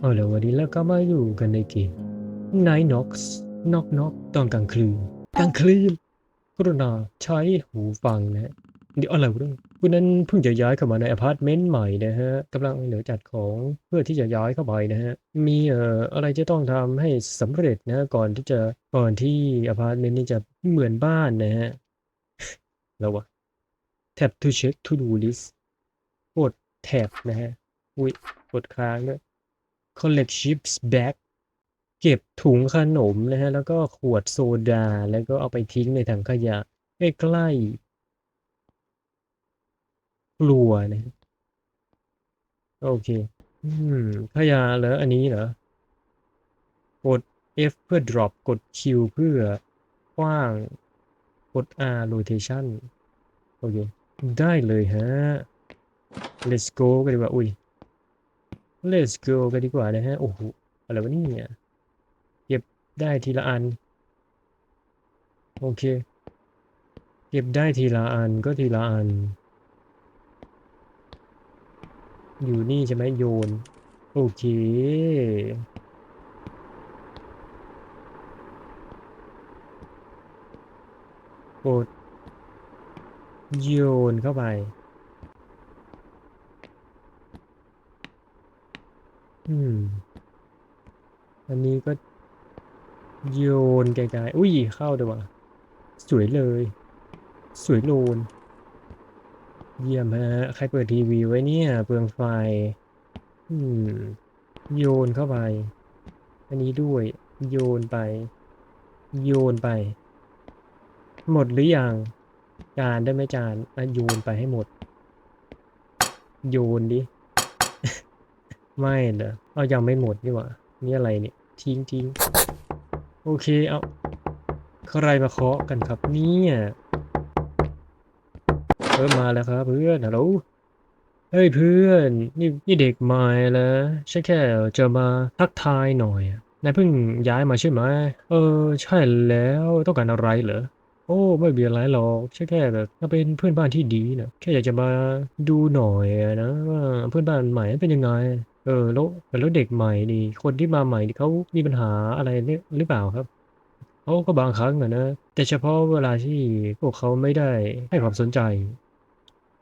เอาละวันนี้เราก็มาอยู่กันในเกม Night Knocks Knock Knock ตอนกลางคืน กลางคืนกรุณาใช้หูฟังนะฮะเดี๋ยวอะไรวะเนี่ยคุณนั้นเพิ่งจะย้ายเข้ามาในอพาร์ตเมนต์ใหม่นะฮะกำลังเหลือจัดของเพื่อที่จะย้ายเข้าไปนะฮะ มีเอ่ออะไรจะต้องทำให้สำเร็จนะก่อนที่จะก่อนที่อพาร์ตเมนต์นี้จะเหมือนบ้านนะฮะแล้ววะ tap to check to do list กดแท็บนะฮะ อุ้ยกดค้างด้วย collect chips bag เก็บถุงขนมนะฮะ แล้วก็ขวดโซดา แล้วก็เอาไปทิ้งในถังขยะใกล้ๆครัวนะโอเค อืม ขยะเหรอ อันนี้เหรอ กด F เพื่อ drop กด Q เพื่อขว้าง กด R rotation โอเค ได้เลยฮะ let's go กันดีกว่า อุ้ย let's go กันดีกว่านะฮะ โอ้โห อะไรวะเนี่ยเก็บได้ทีละอัน โอเค เก็บได้ทีละอันก็ทีละอัน อยู่นี่ใช่ไหมโยน โอเคกดโยนเข้าไป อืม อันนี้ก็โยนไกลๆ อุ้ย เข้าด้วยว่ะสวยเลย สวยโลน เยี่ยมฮะ ใครเปิดทีวีไว้เนี่ย เปลืองไฟ อืม โยนเข้าไป อันนี้ด้วย โยนไป โยนไป หมดหรือยัง จานได้ไหมจานโยนไปให้หมด โยนดิ ไม่เหรอเอายังไม่หมดนี่หว่านี่อะไรเนี่ยทิ้งทิ้งโอเคเอาใครมาเคาะกันครับเนี่ยเออมาแล้วครับเพื่อนฮัลโหลเฮ้ยเพื่อนนี่นี่เด็กใหม่แล้วฉันแค่จะมาทักทายหน่อยอะนายเพิ่งย้ายมาใช่ไหมเออ ใช่แล้วต้องการอะไรเหรอโอ้ไม่มีอะไรหรอกฉันแค่แบบมาเป็นเพื่อนบ้านที่ดีนะแค่อยากจะมาดูหน่อยนะว่าเพื่อนบ้านใหม่เป็นยังไง เออ แล้วแล้วเด็กใหม่นี่ คนที่มาใหม่นี่เขามีปัญหาอะไรเนี่ยหรือเปล่าครับเขาก็บางครั้งอะนะ แต่เฉพาะเวลาที่พวกเขาไม่ได้ให้ความสนใจ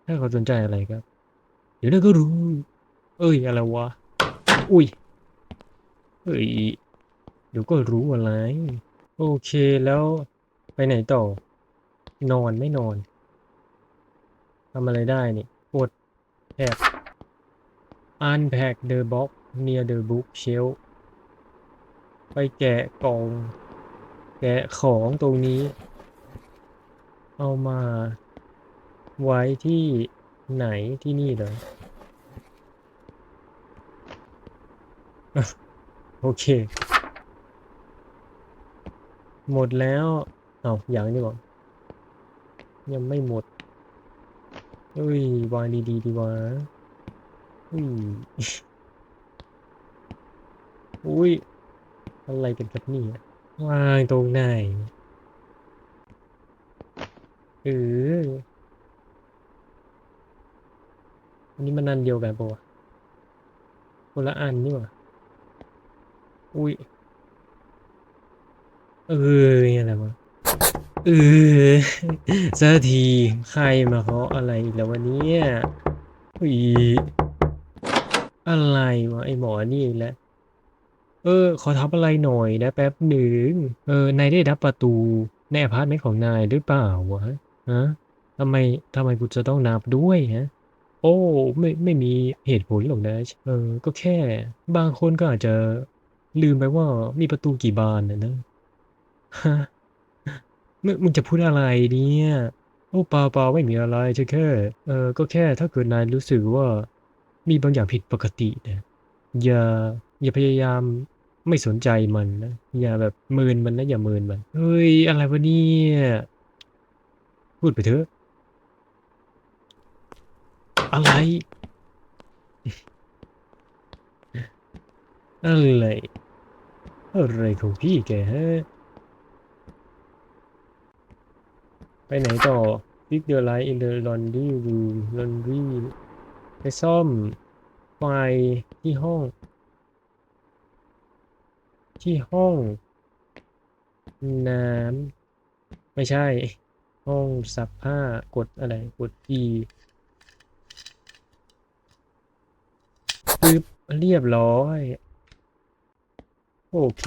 ให้ความสนใจอะไรครับ เดี๋ยวเราก็รู้ เอ้ยอะไรวะ อุ้ย เอ้ย เดี๋ยวก็รู้อะไร โอเคแล้วไปไหนต่อ นอนไม่นอนทำอะไรได้นี่กดแท็บ unpack the box near the bookshelf ไปแกะกล่อง แกะของตรงนี้ เอามาไว้ที่ไหนที่นี่เหรอ โอเค หมดแล้ว เอาอย่างนี้บอกยังไม่หมดเอ้ย วางดี ๆ ดีวะ อุ้ยอุ้ยอะไรกันครับนี่วางตรงไหนเอออันนี้มันอันเดียวกันปะวะคนละอันนี่หว่าอุ้ยเอออะไรวะเออสักทีใครมาเคาะอะไรอีกแล้ววันนี้อุ้ย อะไรวะไอหมอนี่อีกแล้วเออ ขอทับอะไรหน่อยนะแป๊บหนึ่งเออนายได้นับประตูในอพาร์ตเมนต์ของนายหรือเปล่าวะฮะทำไมทำไมกูจะต้องนับด้วยฮะ โอ้ไม่ไม่มีเหตุผลหรอกนะเออ ก็แค่ บางคนก็อาจจะลืมไปว่ามีประตูกี่บานนะนะฮะมึงจะพูดอะไรเนี่ย โอ้เปล่าเปล่าไม่มีอะไรใช่แค่ เออก็แค่ถ้าเกิดนายรู้สึกว่า มีบางอย่างผิดปกตินะอย่าอย่าพยายามไม่สนใจมันนะอย่าแบบมินมันนะอย่ามินมันเฮ้ยอะไรวะเนี่ยพูดไปเถอะ อะไรอะไรอะไรของพี่แกฮะไปไหนต่อ Fix the light in the laundry room laundry ไปซ่อมไฟที่ห้อง ที่ห้อง น้ำไม่ใช่ ห้องซักผ้ากดอะไรกด E ปึ๊บเรียบร้อยโอเค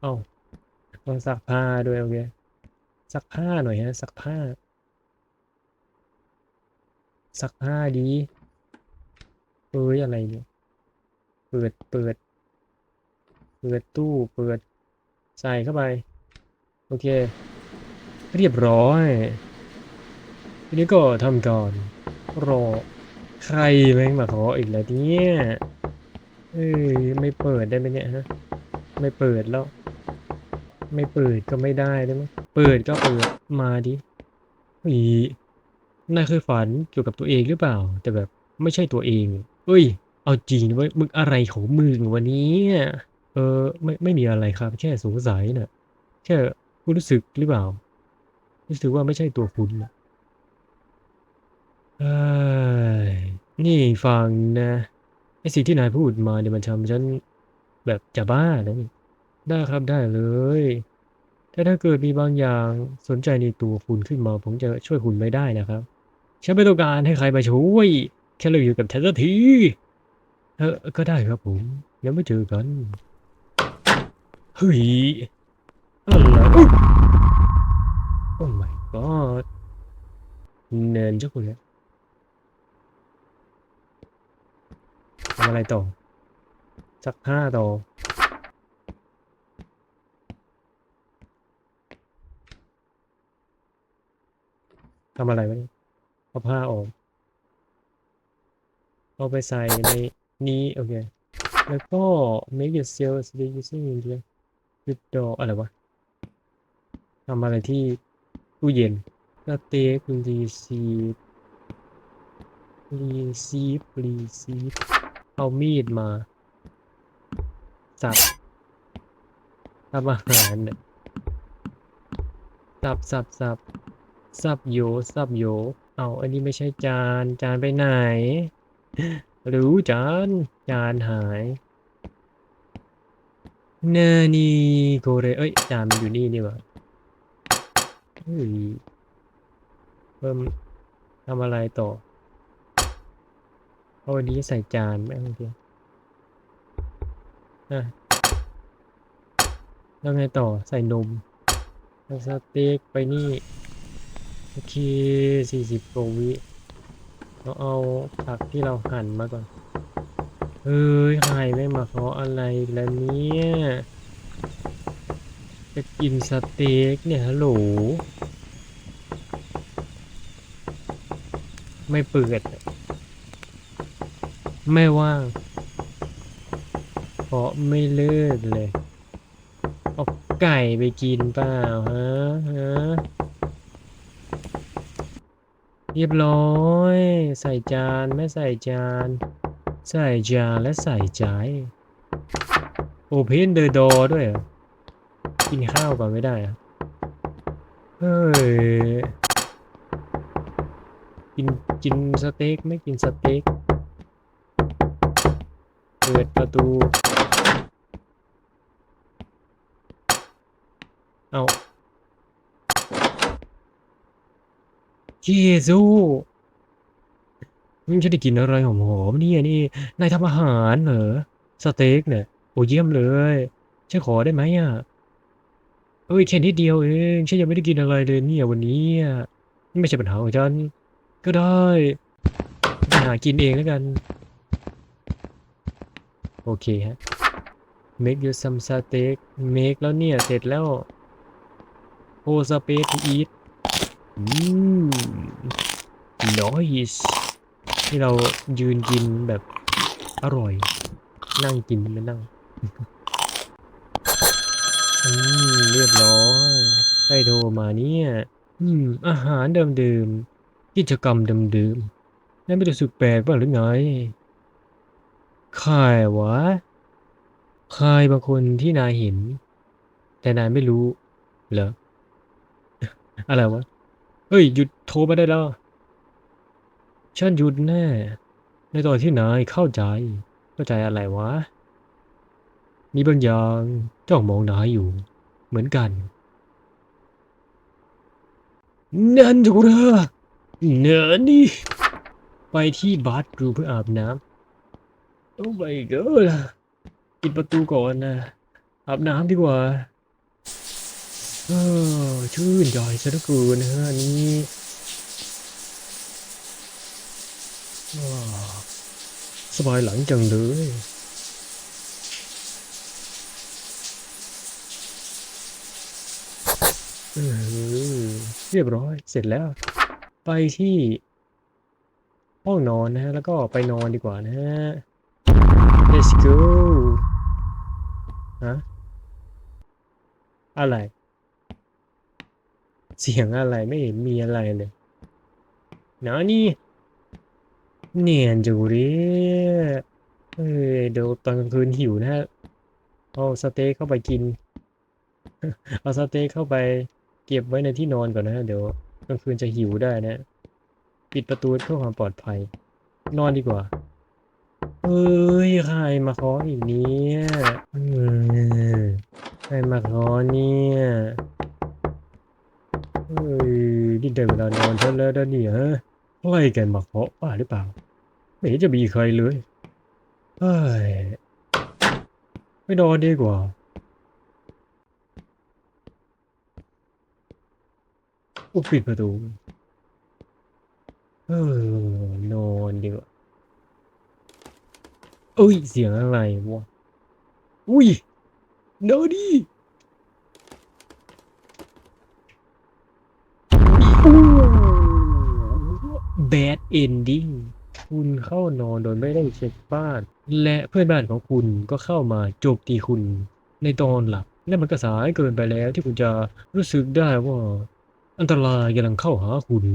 เอาต้องซักผ้าด้วยโอเคซักผ้าหน่อยฮะซักผ้า ซักผ้าดีเอ้ยอะไรเนี่ย เปิด เปิด เปิดตู้ เปิด ใส่เข้าไป โอเค เรียบร้อย ทีนี้ก็ทำการรอ ใครแม่งมาขออีกแล้วเนี่ยเอ้ยไม่เปิดได้ไหมเนี่ยฮะ ไม่เปิดแล้ว ไม่เปิดก็ไม่ได้ได้ไหมเปิดก็เปิด มาดิอี นายเคยฝันเกี่ยวกับตัวเองหรือเปล่า แต่แบบไม่ใช่ตัวเอง เอ้ย เอาจริงนะเว้ยมึงอะไรของมึงวันนี้เออไม่ไม่มีอะไรครับ แค่สงสัยน่ะแค่คุณรู้สึกหรือเปล่า รู้สึกว่าไม่ใช่ตัวคุณน่ะนี่ฟังนะไอสิ่งที่นายพูดมาเนี่ยมันทำฉันแบบจะบ้านะนี่ได้ครับได้เลยแต่ถ้าเกิดมีบางอย่างสนใจในตัวคุณขึ้นมา ผมจะช่วยคุณไม่ได้นะครับ ฉันไม่ต้องการให้ใครมาช่วยแค่เลิกอยู่กับฉันสักทีเออก็ได้ครับผมยังไม่เจอกันเฮ้ยอะไรโอ้ my god เนินเจ้าคุณเนี่ยทำอะไรต่อซักผ้าต่อทำอะไรไวะ เอาผ้าออก เอาไปใส่ในนี้ โอเค แล้วก็ make yourself stay using India with door อะไรวะทำอะไรที่ตู้เย็นสเต็กรีซีรีซีฟรีซีฟเอามีดมา สับทำอาหารเนี่ยสับสับสับสับโยสับโย เอาอันนี้ไม่ใช่จาน จานไปไหน หรู้จาน จานหายนานี่โกเรเอ้ย จานมันอยู่นี่นี่หว่าเฮ้ยเพิ่มทำอะไรต่อเอาอันนี้ใส่จานไหมโอเคอะแล้วไงต่อใส่นมแล้วสเต็กไปนี่ โอเคสี่สิบกว่าวิเราเอาผักที่เราหั่นมาก่อน เฮ้ยใครไม่มาเขออะไรอีกแล้วเนี่ย จะกินสเต็กเนี่ยฮัลโหล ไม่เปิด ไม่ว่างเพราะไม่เลิกเลย เอาไก่ไปกินเปล่าฮะฮะ เรียบร้อย ใส่จานไม่ใส่จาน ใส่จานและใส่ใจโอเพนเดอร์ดอด้วยเหรอกินข้าวก่อนไม่ได้อะเฮ้ยกินกินสเต็กไม่กินสเต็กเปิดประตู เอา เยซูมึงจะได้กินอะไรหอมๆนี่นี่นายทำอาหารเหรอสเต็กเนี่ยโอ้เยี่ยมเลยฉันขอได้ไหมอะเอ้ยแค่นิดเดียวเองฉันยังไม่ได้กินอะไรเลยเนี่ยวันนี้นี่ไม่ใช่ปัญหาของฉันก็ได้หากินเองแล้วกัน โอเคฮะ make you some steak make แล้วเนี่ย เสร็จแล้ว o space to eat อืม nice ที่เรายืนกินแบบอร่อย นั่งกินไม่นั่ง อืม เรียบร้อยใครโทรมาเนี่ย อืม อาหารเดิมๆกิจกรรมเดิมๆนายไม่รู้สึกแปลกบ้างหรือไงใครวะใครบางคนที่นายเห็น แต่นายไม่รู้ เหรอ อะไรวะ เฮ้ย หยุดโทรมาได้แล้ว ฉันหยุดแน่ ในตอนที่นายเข้าใจ เข้าใจอะไรวะ มีบางอย่างจ้องมองนายอยู่ เหมือนกัน นั่นถูกแล้วเนินนี่ไปที่บาร์รูเพื่ออาบน้ำโอ้ my god ปิดประตูก่อนนะ อาบน้ำดีกว่า เออชื่นใจซะเหลือเกินนะฮะนนี้ว้าวสบายหลังจังเลยเออเรียบร้อย เสร็จแล้ว ไปที่ห้องนอนนะฮะ แล้วก็ไปนอนดีกว่านะฮะ let's go ฮะอะไร เสียงอะไรไม่เห็นมีอะไรเลยนานี่เนียนจูดิเอ้ยเดี๋ยวตอนกลางคืนหิวนะฮะเอาสเต็กเข้าไปกิน เอาสเต็กเข้าไปเก็บไว้ในที่นอนก่อนนะเดี๋ยวกลางคืนจะหิวได้นะ ปิดประตูเพื่อความปลอดภัย นอนดีกว่า เอ้ยใครมาเคาะอีกเนี่ยใครมาเคาะเนี่ย เฮ้ยนี่ได้เวลานอนฉันแล้วนะเนี่ยฮะใครกันมาเคาะป้าหรือเปล่า ไม่เห็นจะมีใครเลยเฮ้ยไปนอนดีกว่าอุปิดประตูเออนอนดีกว่าเอ้ย เสียงอะไรวะ อุ้ยเดอดี แบดเอนดิ้งคุณเข้านอนโดยไม่ได้เช็คบ้าน และเพื่อนบ้านของคุณก็เข้ามาโจมตีคุณในตอนหลับและมันก็สายเกินไปแล้วที่คุณจะรู้สึกได้ว่าอันตรายกำลังเข้าหาคุณ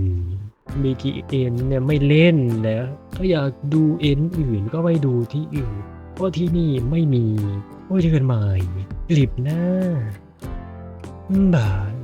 มีกีเอ็นเนี่ยไม่เล่นแล้ว ถ้าอยากดูเอ็นอื่นก็ไปดูที่อื่น เพราะที่นี่ไม่มีโอ้ยเจอกันใหม่กลิบหน้าบาย